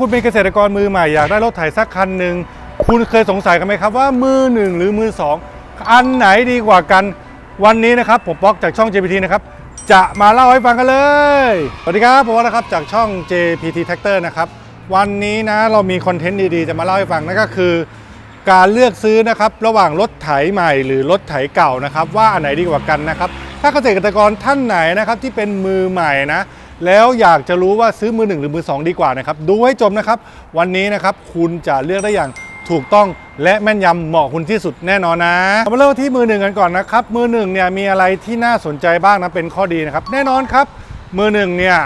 คุณเป็นเกษตรกรมือใหม่อยากได้รถไถสักคันหนึ่งคุณเคยสงสัยกันไหมครับว่ามือหนึ่งหรือมือสองอันไหนดีกว่ากันวันนี้นะครับผมป๊อกจากช่อง JPT นะครับจะมาเล่าให้ฟังกันเลยสวัสดีครับผมว่านะครับจากช่อง JPT Tractor นะครับวันนี้นะเรามีคอนเทนต์ดีๆจะมาเล่าให้ฟังนั่นก็คือ การเลือกซื้อนะครับระหว่างรถไถใหม่หรือรถไถเก่านะครับว่าอันไหนดีกว่ากันนะครับถ้าเกษตรกรท่านไหนนะครับที่เป็นมือใหม่นะ แล้วอยากจะรู้ว่าซื้อมือหนึ่งหรือมือสองดีกว่านะครับ ดูให้จบนะครับ วันนี้นะครับคุณจะเลือกได้อย่างถูกต้องและแม่นยำเหมาะคุณที่สุดแน่นอนนะมาเริ่มที่มือหนึ่งกันก่อนนะครับ มือหนึ่งเนี่ยมีอะไรที่น่าสนใจบ้างนะเป็นข้อดีนะครับ แน่นอนครับ มือหนึ่งเนี่ย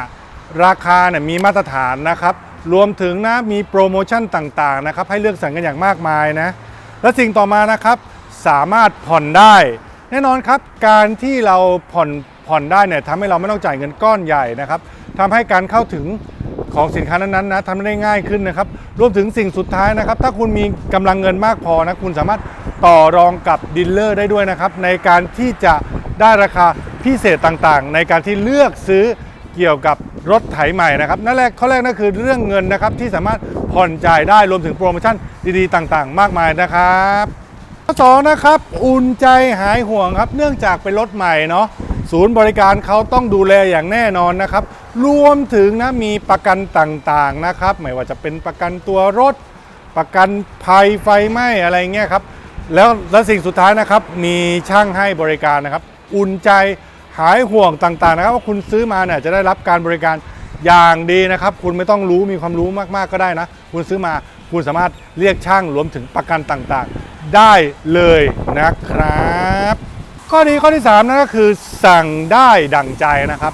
ราคาเนี่ยมีมาตรฐานนะครับ รวมถึงนะมีโปรโมชั่นต่างๆนะครับให้เลือกสรรกันอย่างมากมายนะ และสิ่งต่อมานะครับสามารถผ่อนได้ แน่นอนครับการที่เราผ่อน ผ่อนได้เนี่ยทำให้เราไม่ต้องจ่ายเงินก้อนใหญ่นะครับทำให้การเข้าถึงของสินค้านั้นๆนะทำได้ง่ายขึ้นนะครับ รวมถึงสิ่งสุดท้ายนะครับ ถ้าคุณมีกำลังเงินมากพอนะคุณสามารถต่อรองกับดีลเลอร์ได้ด้วยนะครับ ในการที่จะได้ราคาพิเศษต่างๆ ในการที่เลือกซื้อเกี่ยวกับรถไถใหม่นะครับนั่นแรกข้อแรกนั่นคือเรื่องเงินนะครับที่สามารถผ่อนจ่ายได้รวมถึงโปรโมชั่นดีๆ ต่างๆ มากมายนะครับข้อสองนะครับ อุ่นใจหายห่วงครับ เนื่องจากเป็นรถใหม่เนาะ ศูนย์บริการเขาต้องดูแลอย่างแน่นอนนะครับ รวมถึงนะมีประกันต่างๆนะครับ ไม่ว่าจะเป็นประกันตัวรถ ประกันภัยไฟไหม้อะไรเงี้ยครับ แล้วและสิ่งสุดท้ายนะครับ มีช่างให้บริการนะครับ อุ่นใจหายห่วงต่างๆนะครับ ว่าคุณซื้อมาเนี่ยจะได้รับการบริการอย่างดีนะครับ คุณไม่ต้องรู้มีความรู้มากๆก็ได้นะ คุณซื้อมาคุณสามารถเรียกช่างรวมถึงประกันต่างๆ ได้เลยนะครับ ข้อดีข้อที่ 3นั่นก็คือสั่งได้ดั่งใจนะครับ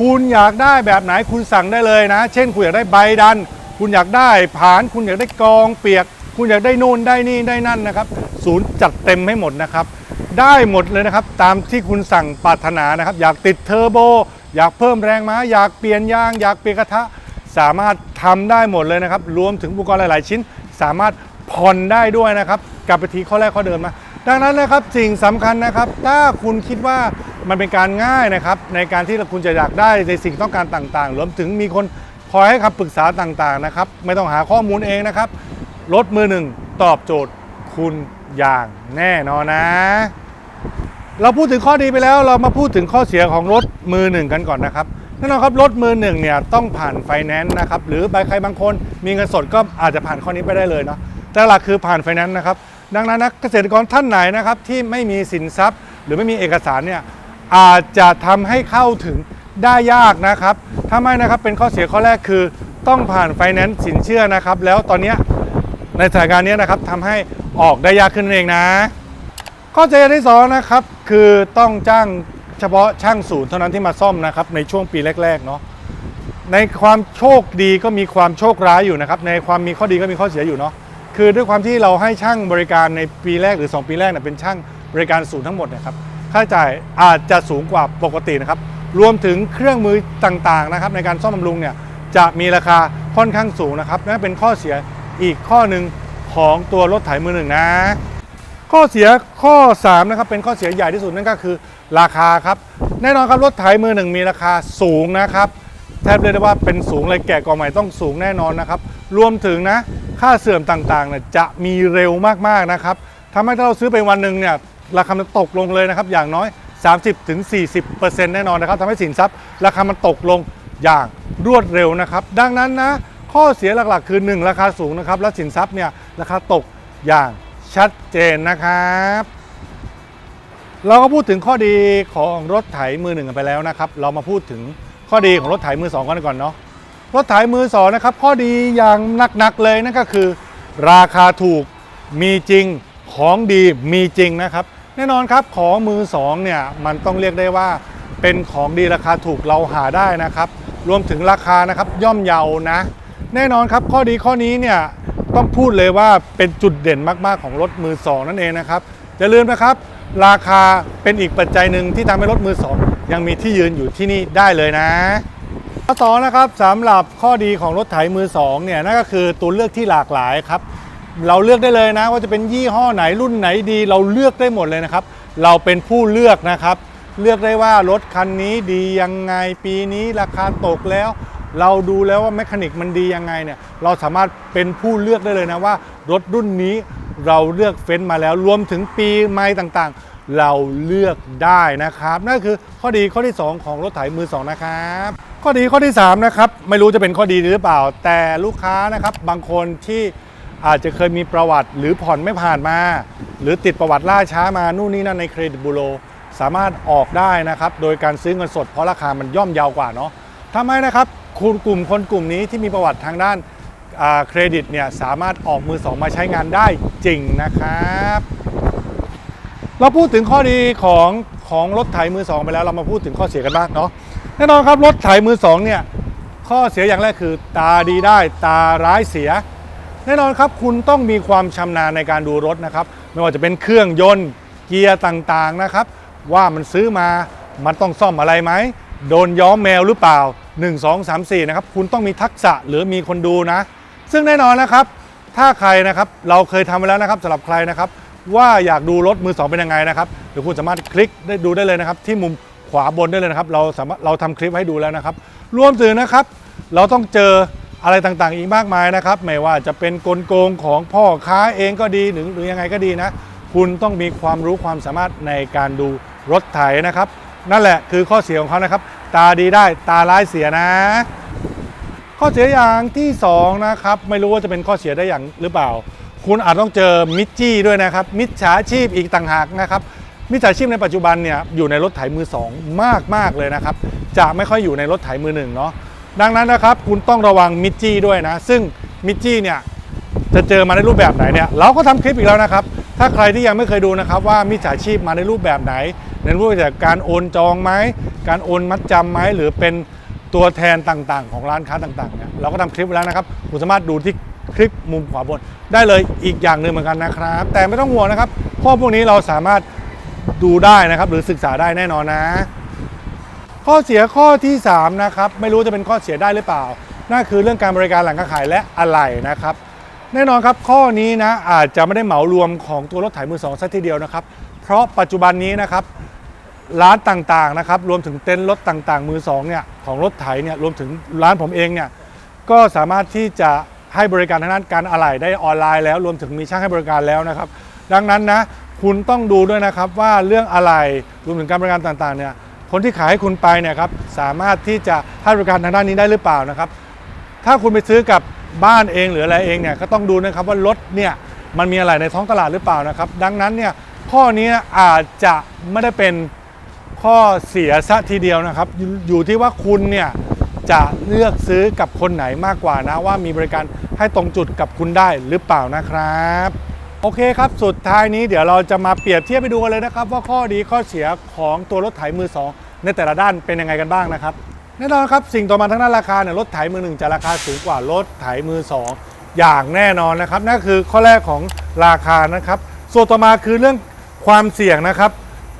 คุณอยากได้แบบไหนคุณสั่งได้เลยนะ เช่น คุณอยากได้ใบดัน คุณอยากได้ผาน คุณอยากได้กองเปียก คุณอยากได้นู่นได้นี่ได้นั่นนะครับ ศูนย์จัดเต็มให้หมดนะครับ ได้หมดเลยนะครับ ตามที่คุณสั่งปรารถนานะครับ อยากติดเทอร์โบ อยากเพิ่มแรงม้า อยากเปลี่ยนยาง อยากเปลี่ยนกระทะ สามารถทำได้หมดเลยนะครับ รวมถึงอุปกรณ์หลาย ๆ ชิ้น สามารถ ผ่อนได้ด้วยนะครับกลับไปทีข้อแรกข้อเดิมมาดังนั้นนะครับสิ่งสำคัญนะครับ ถ้าคุณคิดว่ามันเป็นการง่ายนะครับ ในการที่คุณจะอยากได้ในสิ่งต้องการต่างๆรวมถึงมีคนคอยให้คำปรึกษาต่างๆนะครับ ไม่ต้องหาข้อมูลเองนะครับรถมือหนึ่งตอบโจทย์คุณอย่างแน่นอนนะ เราพูดถึงข้อดีไปแล้วเรามาพูดถึงข้อเสียของรถมือหนึ่งกันก่อนนะครับแน่นอนครับรถมือหนึ่งเนี่ยต้องผ่านไฟแนนซ์นะครับหรือใบใครบางคนมีเงินสดก็อาจจะผ่านข้อนี้ไปได้เลยเนาะ แต่หลักคือผ่านไฟแนนซ์นะครับ ดังนั้นนะเกษตรกรท่านไหนนะครับที่ไม่มีสินทรัพย์ หรือไม่มีเอกสารเนี่ยอาจจะทำให้เข้าถึงได้ยากนะครับถ้าไม่นะครับเป็นข้อเสียข้อแรกคือต้องผ่านไฟแนนซ์สินเชื่อนะครับ แล้วตอนนี้ในสถานการณ์นี้นะครับทำให้ออกได้ยากขึ้นนั่นเองนะ ข้อเสียที่สองนะครับคือต้องจ้างเฉพาะช่างศูนย์เท่านั้นที่มาซ่อมนะครับในช่วงปีแรกๆเนาะในความโชคดีก็มีความโชคร้ายอยู่นะครับ ในความมีข้อดีก็มีข้อเสียอยู่เนาะ คือด้วยความที่เราให้ช่างบริการในปีแรกหรือ 2 ปีแรกเนี่ยเป็นช่างบริการศูนย์ทั้งหมดนะครับค่าใช้จ่ายอาจจะสูงกว่าปกตินะครับรวมถึงเครื่องมือต่างๆนะครับในการซ่อมบำรุงเนี่ยจะมีราคาค่อนข้างสูงนะครับนั่นเป็นข้อเสียอีกข้อหนึ่งของตัวรถไถมือหนึ่งนะ ข้อเสียข้อ3นะครับเป็นข้อเสียใหญ่ที่สุดนั่นก็คือราคาครับแน่นอนครับรถไถมือหนึ่งมีราคาสูงนะครับแทบเรียกได้ว่าเป็นสูงเลยแก่กว่าใหม่ต้องสูงแน่นอนนะครับรวมถึงนะ ค่าเสื่อมต่างๆเนี่ยจะมีเร็วมากๆนะครับทำให้ถ้าเราซื้อไปวันหนึ่งเนี่ยราคามันตกลงเลยนะครับ อย่างน้อย 30-40%แน่นอนนะครับทำให้สินทรัพย์ ราคามันตกลงอย่างรวดเร็วนะครับ ดังนั้นนะข้อเสียหลักๆ คือ 1 ราคาสูงนะครับ และสินทรัพย์เนี่ยราคาตกอย่างชัดเจนนะครับ เราก็พูดถึงข้อดีของรถไถมือหนึ่งกันไปแล้วนะครับ เรามาพูดถึงข้อดีของรถไถมือสองกันก่อนเนาะ รถไถมือสองนะครับ ข้อดีอย่างหนักๆเลยนั่นก็คือ ราคาถูกมีจริงของดีมีจริงนะครับ แน่นอนครับของมือสองเนี่ยมันต้องเรียกได้ว่า เป็นของดีราคาถูกเราหาได้นะครับ รวมถึงราคานะครับย่อมเยานะ แน่นอนครับข้อดีข้อนี้เนี่ยต้องพูดเลยว่าเป็นจุดเด่นมากๆของรถมือสองนั่นเองนะครับอย่าลืมนะครับ ราคาเป็นอีกปัจจัยหนึ่งที่ทำให้รถมือสองยังมีที่ยืนอยู่ที่นี่ได้เลยนะ ข้อสองนะครับสำหรับข้อดีของรถไถมือสองเนี่ยนั่นก็คือตัวเลือกที่หลากหลายครับ เราเลือกได้เลยนะว่าจะเป็นยี่ห้อไหนรุ่นไหนดี เราเลือกได้หมดเลยนะครับ เราเป็นผู้เลือกนะครับ เลือกได้ว่ารถคันนี้ดียังไงปีนี้ราคาตกแล้ว เราดูแล้วว่าแมคานิกมันดียังไงเนี่ยเราสามารถเป็นผู้เลือกได้เลยนะว่ารถรุ่นนี้เราเลือกเฟ้นมาแล้วรวมถึงปีไม้ต่างๆ เราเลือกได้นะครับ นั่นคือข้อดีข้อที่ 2 ของรถไถมือสองนะครับ ข้อดีข้อที่ 3 นะครับ ไม่รู้จะเป็นข้อดีหรือเปล่า แต่ลูกค้านะครับบางคนที่อาจจะเคยมีประวัติหรือผ่อนไม่ผ่านมา หรือติดประวัติล่าช้ามานู่นนี่นั่นในเครดิตบูโรสามารถออกได้นะครับ โดยการซื้อเงินสดเพราะราคามันย่อมเยาวกว่าเนาะทำให้นะครับคุณกลุ่มคนกลุ่มนี้ที่มีประวัติทางด้านเครดิตเนี่ยสามารถออกมือสองมาใช้งานได้จริงนะครับ เราพูดถึงข้อดีของของรถไถมือสองไปแล้วเรามาพูดถึงข้อเสียกันบ้างเนาะ น่นอนครับรถไถมือสองเนี่ยข้อเสียอย่างแรกคือ ตาดีได้ตาร้ายเสีย แน่นอนครับคุณต้องมีความชำนาญในการดูรถนะครับ ไม่ว่าจะเป็นเครื่องยนต์เกียร์ต่างๆนะครับ ว่ามันซื้อมามันต้องซ่อมอะไรไหมโดนย้อมแมวหรือเปล่า 1 2 3 4นะครับคุณต้องมีทักษะหรือมีคนดูนะ ซึ่งแน่นอนนะครับ ถ้าใครนะครับเราเคยทำไปแล้วนะครับสำหรับใครนะครับ ว่าอยากดูรถมือสองเป็นยังไงนะครับเดี๋ยวคุณสามารถคลิกได้ดูได้เลยนะครับที่มุม ขวาบนได้เลยนะครับ เราสามารถเราทำคลิปให้ดูแล้วนะครับ รวมถึงนะครับ เราต้องเจออะไรต่างๆ อีกมากมายนะครับ ไม่ว่าจะเป็นกลโกงของพ่อค้าเองก็ดีหรือหรือยังไงก็ดีนะ คุณต้องมีความรู้ความสามารถในการดูรถไถนะครับ นั่นแหละคือข้อเสียของเขานะครับ ตาดีได้ตาร้ายเสียนะ ข้อเสียอย่างที่สองนะครับไม่รู้ว่าจะเป็นข้อเสียได้อย่างหรือเปล่า คุณอาจต้องเจอมิจจี้ด้วยนะครับ มิจฉาชีพอีกต่างหากนะครับ มิจฉาชีพในปัจจุบันเนี่ยอยู่ในรถไถมือสองมากมากเลยนะครับ จะไม่ค่อยอยู่ในรถไถมือหนึ่งเนาะดังนั้นนะครับคุณต้องระวังมิจจี้ด้วยนะ ซึ่งมิจจี้เนี่ยจะเจอมาในรูปแบบไหนเนี่ยเราก็ทำคลิปอีกแล้วนะครับ ถ้าใครที่ยังไม่เคยดูนะครับว่ามิจฉาชีพมาในรูปแบบไหน ในรูปแบบการโอนจองไหมการโอนมัดจำไหมหรือเป็นตัวแทนต่างๆ ของร้านค้าต่างๆเนี่ยเราก็ทำคลิปไว้แล้วนะครับคุณสามารถดูที่คลิปมุมขวาบน ได้เลยอีกอย่างหนึ่งเหมือนกันนะครับ แต่ไม่ต้องห่วงนะครับข้อพวกนี้เราสามารถ ดูได้นะครับ หรือศึกษาได้แน่นอนนะ ข้อเสียข้อที่ 3 นะครับ ไม่รู้จะเป็นข้อเสียได้หรือเปล่านั่นคือเรื่องการบริการหลังการขายและอะไหล่นะครับ แน่นอนครับข้อนี้นะอาจจะไม่ได้เหมารวมของตัวรถไถมือสองซะทีเดียวนะครับ เพราะปัจจุบันนี้นะครับร้านต่างๆนะครับรวมถึงเต็นท์รถต่างๆ มือสองเนี่ยของรถไถเนี่ยรวมถึงร้านผมเองเนี่ยก็สามารถที่จะให้บริการทางด้านการอะไหล่ได้ออนไลน์แล้ว รวมถึงมีช่างให้บริการแล้วนะครับ ดังนั้นนะ คุณต้องดูด้วยนะครับว่าเรื่องอะไหล่รวมถึงการบริการต่างๆเนี่ยคนที่ขายให้คุณไปเนี่ยครับสามารถที่จะให้บริการทางด้านนี้ได้หรือเปล่านะครับ ถ้าคุณไปซื้อกับบ้านเองหรืออะไรเองเนี่ยก็ต้องดูนะครับว่ารถเนี่ยมันมีอะไรในท้องตลาดหรือเปล่านะครับ ดังนั้นเนี่ยข้อนี้อาจจะไม่ได้เป็นข้อเสียซะทีเดียวนะครับ อยู่ที่ว่าคุณเนี่ยจะเลือกซื้อกับคนไหนมากกว่านะ ว่ามีบริการให้ตรงจุดกับคุณได้หรือเปล่านะครับ โอเคครับ สุดท้ายนี้เดี๋ยวเราจะมาเปรียบเทียบไปดูกันเลยนะครับ ว่าข้อดีข้อเสียของตัวรถไถมือสองในแต่ละด้านเป็นยังไงกันบ้างนะครับแน่นอนครับสิ่งต่อมาทั้งด้านราคาเนี่ยรถไถมือหนึ่งจะราคาสูงกว่ารถไถมือสองอย่างแน่นอนนะครับนั่นคือข้อแรกของราคานะครับ ส่วนต่อมาคือเรื่องความเสี่ยงนะครับ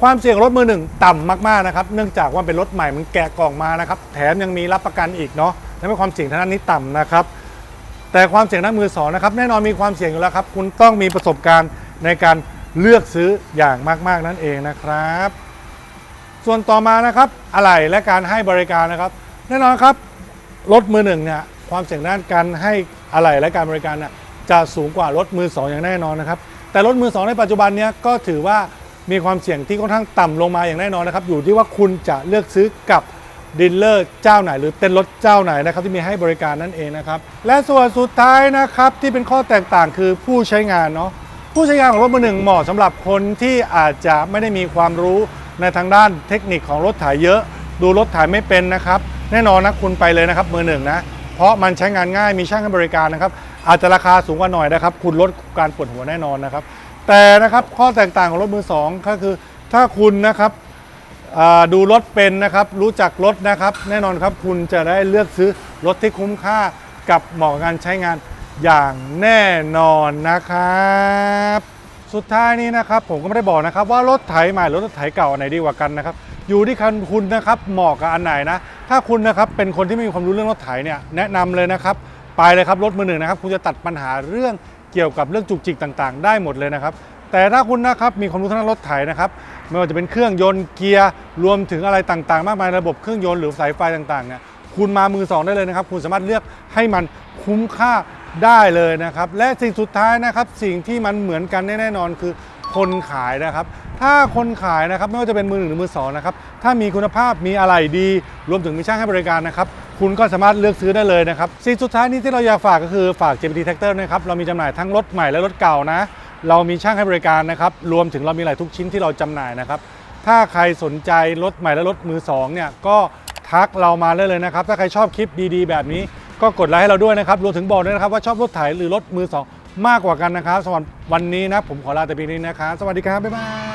ความเสี่ยงรถมือหนึ่งต่ำมากๆนะครับ เนื่องจากว่าเป็นรถใหม่มันแกะกล่องมานะครับ แถมยังมีรับประกันอีกเนาะทำให้ความเสี่ยงทางด้านนี้ต่ำนะครับ แต่ความเสี่ยงด้านมือสองนะครับแน่นอนมีความเสี่ยงอยู่แล้วครับ คุณต้องมีประสบการณ์ในการเลือกซื้ออย่างมาก ๆ นั่นเองนะครับ ส่วนต่อมานะครับอะไหล่และการให้บริการนะครับ แน่นอนครับรถมือหนึ่งเนี่ยความเสี่ยงด้านการให้อะไหล่และการบริการน่ะจะสูงกว่ารถมือสองอย่างแน่นอนนะครับแต่รถมือสองในปัจจุบันเนี้ยก็ถือว่ามีความเสี่ยงที่ค่อนข้างต่ำลงมาอย่างแน่นอนนะครับ อยู่ที่ว่าคุณจะเลือกซื้อกับ ดีลเลอร์เจ้าไหน หรือเต้นรถเจ้าไหนนะครับที่มีให้บริการนั่นเองนะครับและส่วนสุดท้ายนะครับที่เป็นข้อแตกต่างคือผู้ใช้งานเนาะผู้ใช้งานของรถมือหนึ่งเหมาะสำหรับคนที่อาจจะไม่ได้มีความรู้ในทางด้านเทคนิคของรถถ่ายเยอะ ดูรถถ่ายไม่เป็นนะครับแน่นอนนะคุณไปเลยนะครับมือหนึ่งนะเพราะมันใช้งานง่ายมีช่างให้บริการนะครับอาจจะราคาสูงกว่าหน่อยนะครับ คุณลดการปวดหัวแน่นอนนะครับ แต่นะครับข้อแตกต่างของรถมือสองก็คือ ถ้าคุณนะครับ ดูรถเป็นนะครับ รู้จักรถนะครับ แน่นอนครับคุณจะได้เลือกซื้อรถที่คุ้มค่ากับเหมาะกับการใช้งานอย่างแน่นอนนะครับสุดท้ายนี้นะครับผมก็ไม่ได้บอกนะครับว่ารถไถใหม่รถไถเก่าอันไหนดีกว่ากันนะครับอยู่ที่คันคุณนะครับเหมาะกับอันไหนนะ ถ้าคุณนะครับเป็นคนที่ไม่มีความรู้เรื่องรถไถเนี่ยแนะนำเลยนะครับไปเลยครับรถมือหนึ่งนะครับคุณจะตัดปัญหาเรื่องเกี่ยวกับเรื่องจุกจิกต่างๆ ได้หมดเลยนะครับ แต่ถ้าคุณนะครับมีความรู้ทางด้านรถไถนะครับไม่ว่าจะเป็นเครื่องยนต์เกียร์รวมถึงอะไรต่างๆ มากมายระบบเครื่องยนต์หรือสายไฟต่างๆเนี่ยคุณมามือสองได้เลยนะครับ คุณสามารถเลือกให้มันคุ้มค่าได้เลยนะครับ และสิ่งสุดท้ายนะครับ สิ่งที่มันเหมือนกันแน่นอนคือคนขายนะครับ ถ้าคนขายนะครับไม่ว่าจะเป็นมือหนึ่งหรือมือสองนะครับ ถ้ามีคุณภาพมีอะไรดี รวมถึงมีช่างให้บริการนะครับ คุณก็สามารถเลือกซื้อได้เลยนะครับ สิ่งสุดท้ายนี้ที่เราอยากฝากก็คือฝาก JPT Tractor นะครับ เรามีจำหน่ายทั้งรถใหม่และรถเก่านะ เรามีช่างให้บริการนะครับรวมถึงเรามีหลายทุกชิ้นที่เราจำหน่ายนะครับ ถ้าใครสนใจรถใหม่และรถมือสองเนี่ยก็ทักเรามาได้เลยนะครับ ถ้าใครชอบคลิปดีๆ แบบนี้ ก็กดไลค์ให้เราด้วยนะครับรวมถึงบอกด้วยนะครับว่าชอบรถไถหรือรถมือสองมากกว่ากันนะครับสำหรับวันนี้นะผมขอลาแต่เพียงนี้นะครับสวัสดีครับบ๊ายบาย